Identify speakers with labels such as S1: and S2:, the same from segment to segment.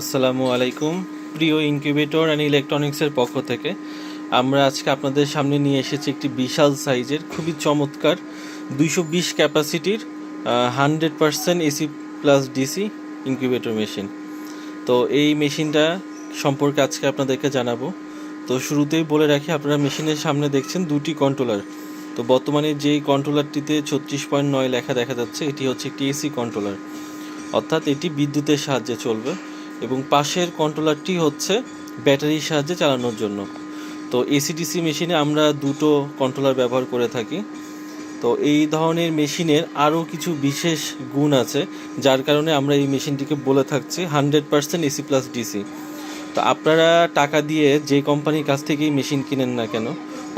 S1: আসসালামু আলাইকুম। প্রিয় ইনকিউবেটর অ্যান্ড ইলেকট্রনিক্সের পক্ষ থেকে, আমরা আজকে আপনাদের সামনে নিয়ে এসেছি একটি বিশাল সাইজের, খুবই চমৎকার দুইশো বিশ ক্যাপাসিটির hundred percent AC plus DC incubator machine. তো এই মেশিনটা সম্পর্কে আজকে আপনাদেরকে জানাব। তো শুরুতেই বলে রাখি, আপনারা মেশিনের সামনে দেখছেন দুটি কন্ট্রোলার। তো বর্তমানে যেই কন্ট্রোলারটিতে ছত্রিশ পয়েন্ট নয় লেখা দেখা যাচ্ছে, এটি হচ্ছে একটি এসি কন্ট্রোলার। অর্থাৎ এটি বিদ্যুতের সাহায্যে চলবে। এবং পাশের কন্ট্রোলারটি হচ্ছে ব্যাটারির সাহায্যে চালানোর জন্য। তো এসিডিসি মেশিনে আমরা দুটো কন্ট্রোলার ব্যবহার করে থাকি। তো এই ধরনের মেশিনের আরও কিছু বিশেষ গুণ আছে, যার কারণে আমরা এই মেশিনটিকে বলে থাকছি hundred percent AC plus DC তো আপনারা টাকা দিয়ে যে কোম্পানির কাছ থেকেই মেশিন কিনেন না কেন,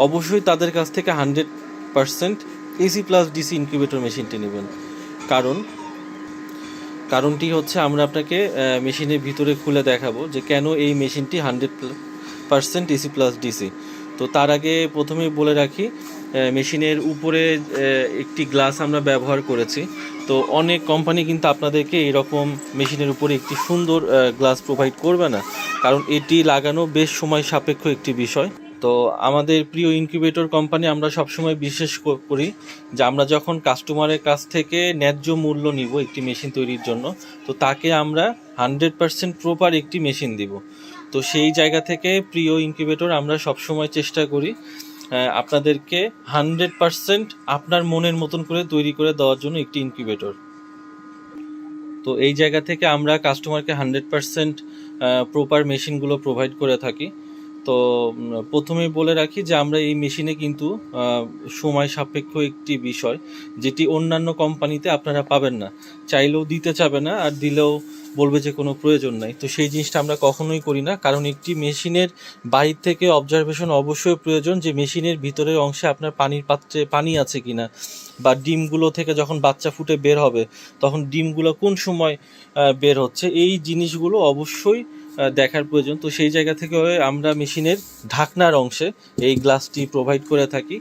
S1: অবশ্যই তাদের কাছ থেকে hundred percent AC plus DC incubator মেশিনটি নেবেন। কারণ কারণটি হচ্ছে আমরা আপনাকে মেশিনের ভিতরে খুলে দেখাবো যে কেন এই মেশিনটি hundred percent DC plus DC. তো তার আগে প্রথমেই বলে রাখি মেশিনের উপরে একটি গ্লাস আমরা ব্যবহার করেছি। তো অনেক কোম্পানি কিন্তু আপনাদেরকে এরকম মেশিনের উপরে একটি সুন্দর গ্লাস প্রোভাইড করবে না। কারণ এটি লাগানো বেশ সময় সাপেক্ষ একটি বিষয়। তো আমাদের প্রিয় ইনকিউবেটর কোম্পানি আমরা সবসময় বিশেষ ক- করি যে আমরা যখন কাস্টমারের কাছ থেকে ন্যায্য মূল্য নিব একটি মেশিন তৈরির জন্য, তো তাকে আমরা হান্ড্রেড পার্সেন্ট প্রপার একটি মেশিন দিব। তো সেই জায়গা থেকে প্রিয় ইনকিউবেটর আমরা সবসময় চেষ্টা করি আপনাদেরকে হান্ড্রেড পার্সেন্ট আপনার মনের মতন করে তৈরি করে দেওয়ার জন্য একটি ইনকিউবেটর তো এই জায়গা থেকে আমরা কাস্টমারকে হান্ড্রেড পার্সেন্ট প্রপার মেশিনগুলো প্রোভাইড করে থাকি। তো প্রথমেই বলে রাখি যে আমরা এই মেশিনে কিন্তু সময় সাপেক্ষ একটি বিষয়, যেটি অন্যান্য কোম্পানিতে আপনারা পাবেন না। চাইলেও দিতে চাবে না, আর দিলেও বলবে যে কোনো প্রয়োজন নাই। তো সেই জিনিসটা আমরা কখনোই করি না, কারণ একটি মেশিনের বাইর থেকে অবজারভেশন অবশ্যই প্রয়োজন যে মেশিনের ভিতরের অংশে আপনার পানির পাত্রে পানি আছে কিনা, বা ডিমগুলো থেকে যখন বাচ্চা ফুটে বের হবে, তখন ডিমগুলো কোন সময় বের হচ্ছে। এই জিনিসগুলো অবশ্যই দেখার প্রয়োজন। তো সেই জায়গা থেকে আমরা মেশিনের ঢাকনার অংশে এই গ্লাসটি প্রোভাইড করে থাকি।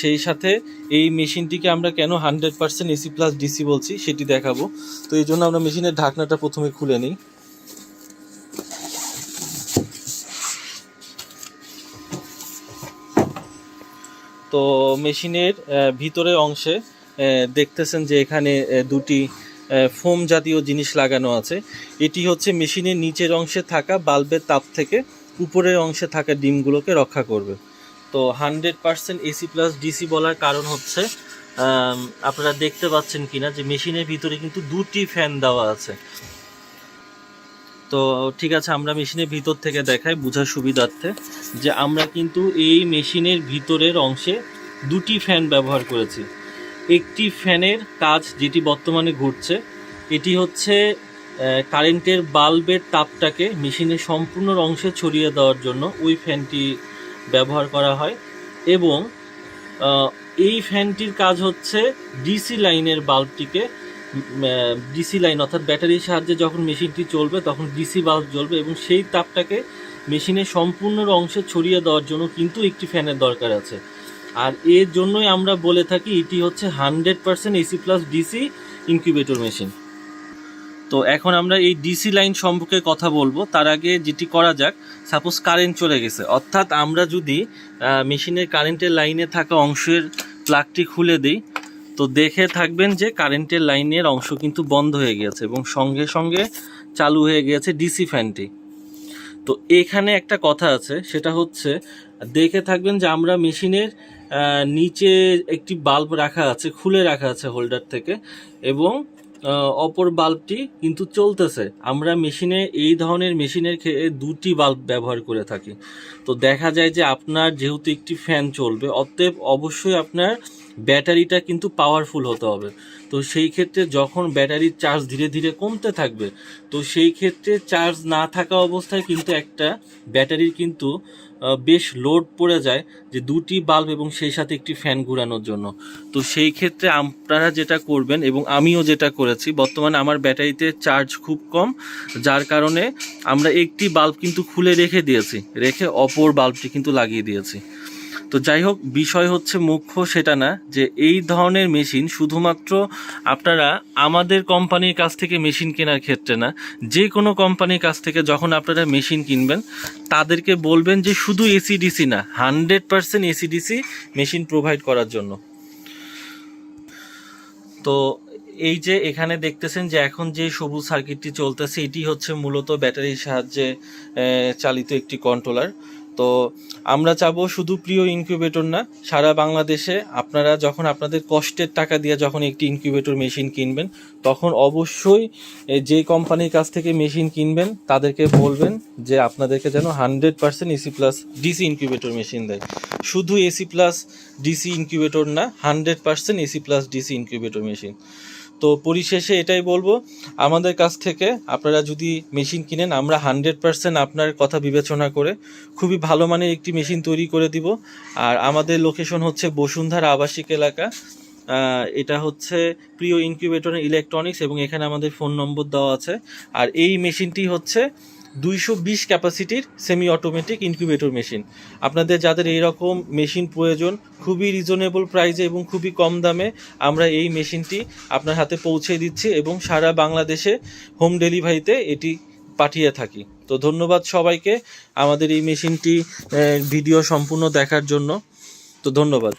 S1: সেই সাথে এই মেশিনটিকে আমরা কেন hundred percent AC plus DC বলছি সেটি দেখাবো। তো এই জন্য আমরা মেশিনের ঢাকনাটা প্রথমে খুলে নিই। তো মেশিনের আহ, ভিতরের অংশে দেখতেছেন যে এখানে দুটি ফোম জাতীয় জিনিস লাগানো আছে। এটি হচ্ছে মেশিনের নিচের অংশে থাকা বাল্বের তাপ থেকে উপরের অংশে থাকা ডিমগুলোকে রক্ষা করবে। তো hundred percent AC plus DC বলার কারণ হচ্ছে আপনারা দেখতে পাচ্ছেন কিনা যে মেশিনের ভিতরে কিন্তু দুটি ফ্যান দেওয়া আছে। তো ঠিক আছে, আমরা মেশিনের ভিতর থেকে দেখাই বোঝার সুবিধার্থে যে আমরা কিন্তু এই মেশিনের ভিতরের অংশে দুটি ফ্যান ব্যবহার করেছি। একটি ফ্যানের কাজ যেটি বর্তমানে ঘটছে, এটি হচ্ছে কারেন্টের বাল্বের তাপটাকে মেশিনের সম্পূর্ণ অংশে ছড়িয়ে দেওয়ার জন্য ওই ফ্যানটি ব্যবহার করা হয় এবং এই ফ্যানটির কাজ হচ্ছে ডিসি লাইনের বাল্বটিকে ডিসি লাইন অর্থাৎ ব্যাটারির সাহায্যে যখন মেশিনটি চলবে তখন ডিসি বাল্ব জ্বলবে এবং সেই তাপটাকে মেশিনের সম্পূর্ণ অংশে ছড়িয়ে দেওয়ার জন্য কিন্তু একটি ফ্যানের দরকার আছে। আর এর জন্যই আমরা বলে থাকি এটি হচ্ছে hundred percent AC plus DC incubator machine তো এখন আমরা এই ডিসি লাইন সম্পর্কে কথা বলব। তার আগে যেটি করা যাক সাপোজ কারেন্ট চলে গেছে। অর্থাৎ আমরা যদি মেশিনের কারেন্টের লাইনে থাকা অংশের প্লাগটি খুলে দিই, তো দেখে থাকবেন যে কারেন্টের লাইনের অংশ কিন্তু বন্ধ হয়ে গেছে এবং সঙ্গে সঙ্গে চালু হয়ে গিয়েছে ডিসি ফ্যানটি তো এখানে একটা কথা আছে, সেটা হচ্ছে, দেখে থাকবেন যে আমরা মেশিনের নিচে একটি বাল্ব রাখা আছে, খুলে রাখা আছে হোল্ডার থেকে এবং অপর বাল্বটি কিন্তু চলতেছে। আমরা মেশিনে, এই ধরনের মেশিনের দুটি বাল্ব ব্যবহার করে থাকি। তো দেখা যায় যে আপনার যেহেতু একটি ফ্যান চলবে, অতএব অবশ্যই আপনার ব্যাটারিটা কিন্তু পাওয়ারফুল হতে হবে। তো সেই ক্ষেত্রে যখন ব্যাটারির চার্জ ধীরে ধীরে কমতে থাকবে, তো সেই ক্ষেত্রে চার্জ না থাকা অবস্থায় কিন্তু একটা ব্যাটারির কিন্তু বেশ লোড পড়ে যায় যে দুটি বাল্ব এবং সেই সাথে একটি ফ্যান ঘুরানোর জন্য। তো সেই ক্ষেত্রে আপনারা যেটা করবেন এবং আমিও যেটা করেছি, বর্তমানে আমার ব্যাটারিতে চার্জ খুব কম, যার কারণে আমরা একটি বাল্ব কিন্তু খুলে রেখে দিয়েছি, রেখে অপর বাল্বটি কিন্তু লাগিয়ে দিয়েছি। তো যাই হোক, বিষয় হচ্ছে মুখ্য সেটা না, যে এই ধরনের মেশিন শুধুমাত্র আপনারা আমাদের কোম্পানির কাছ থেকে মেশিন কেনার ক্ষেত্রে না, যে কোনো কোম্পানির কাছ থেকে যখন আপনারা মেশিন কিনবেন, তাদেরকে বলবেন যে শুধু এসিডিসি না, hundred percent AC DC machine provide করার জন্য। তো এই যে এখানে দেখতেছেন যে এখন যে সবুজ সার্কিটটি চলতেছে, এটি হচ্ছে মূলত ব্যাটারির সাহায্যে চালিত একটি কন্ট্রোলার তো আমরা চাবো শুধু প্রিয় ইনকিউবেটর না, সারা বাংলাদেশে আপনারা যখন আপনাদের কষ্টের টাকা দিয়ে যখন একটি ইনকিউবেটর মেশিন কিনবেন, তখন অবশ্যই যে কোম্পানির কাছ থেকে মেশিন কিনবেন, তাদেরকে বলবেন যে আপনাদেরকে যেন hundred percent AC plus DC incubator machine দেয়। শুধু এসি প্লাস ডিসি ইনকিউবেটর না hundred percent AC plus DC incubator machine তো পরিশেষে এটাই বলব, আমাদের কাছ থেকে আপনারা যদি মেশিন কিনেন, আমরা হানড্রেড পারসেন্ট আপনার কথা বিবেচনা করে খুবই ভালো মানের একটি মেশিন তৈরি করে দিব। আর আমাদের লোকেশন হচ্ছে বসুন্ধরা আবাসিক এলাকা। এটা হচ্ছে প্রিয় ইনকিউবেটর ইলেকট্রনিক্স এবং এখানে আমাদের ফোন নম্বর দেওয়া আছে। আর এই মেশিনটি হচ্ছে দুইশো বিশ ক্যাপাসিটির সেমি অটোমেটিক ইনকিউবেটর মেশিন আপনাদের যাদের এই রকম মেশিন প্রয়োজন, খুবই রিজনেবল প্রাইসে এবং খুবই কম দামে আমরা এই মেশিনটি আপনার হাতে পৌঁছে দিচ্ছি এবং সারা বাংলাদেশে হোম ডেলিভারিতে এটি পাঠিয়ে থাকি। তো ধন্যবাদ সবাইকে আমাদের এই মেশিনটি ভিডিও সম্পূর্ণ দেখার জন্য। তো ধন্যবাদ।